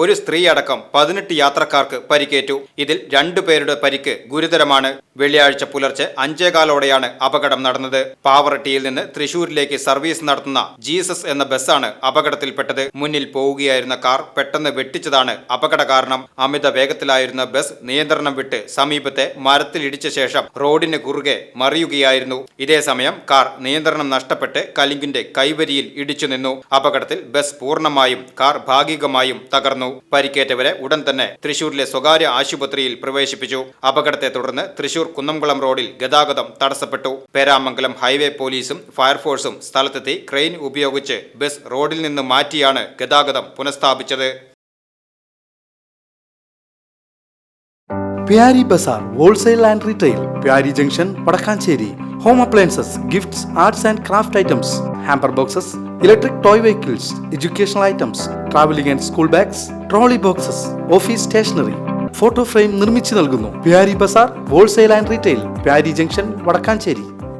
ഒരു സ്ത്രീ അടക്കം പതിനെട്ട് യാത്രക്കാർക്ക് പരിക്കേറ്റു. ഇതിൽ രണ്ടു പേരുടെ പരിക്ക് ഗുരുതരമാണ്. വെള്ളിയാഴ്ച പുലർച്ചെ അഞ്ചേകാലോടെയാണ് അപകടം നടന്നത്. പാവറട്ടിയിൽ നിന്ന് തൃശൂരിലേക്ക് സർവീസ് നടത്തുന്ന ജീസസ് എന്ന ബസ്സാണ് അപകടത്തിൽപ്പെട്ടത്. മുന്നിൽ പോവുകയായിരുന്ന കാർ പെട്ടെന്ന് വെട്ടിച്ചതാണ് അപകട കാരണം. അമിത വേഗത്തിലായിരുന്ന ബസ് നിയന്ത്രണം വിട്ട് സമീപത്തെ മരത്തിലിടിച്ച ശേഷം റോഡിന് കുറുകെ മറിയുകയായിരുന്നു. ഇതേസമയം കാർ നിയന്ത്രണം നഷ്ടപ്പെട്ട് കലിംഗിന്റെ കൈവരിയിൽ ഇടിച്ചു നിന്നു. അപകടത്തിൽ ബസ് പൂർണമായും കാർ ഭാഗികമായും തകർന്നു. പരിക്കേറ്റവരെ ഉടൻ തന്നെ തൃശൂരിലെ സ്വകാര്യ ആശുപത്രിയിൽ പ്രവേശിപ്പിച്ചു. അപകടത്തെ തുടർന്ന് തൃശൂർ കുന്നംകുളം റോഡിൽ ഗതാഗതം തടസ്സപ്പെട്ടു. പേരാമംഗലം ഹൈവേ പോലീസും ഫയർഫോഴ്സും സ്ഥലത്തെത്തി ക്രെയിൻ ഉപയോഗിച്ച് ബസ് റോഡിൽ നിന്ന് മാറ്റിയാണ് ഗതാഗതം പുനഃസ്ഥാപിച്ചത്. Pyari Bazaar wholesale and retail Pyari junction Vadakkanchery. Home appliances gifts arts and craft items hamper boxes electric toy vehicles educational items travelling and school bags trolley boxes office stationery photo frame നിർമ്മിച്ചു നൽകുന്നു. Pyari Bazaar wholesale and retail Pyari junction Vadakkanchery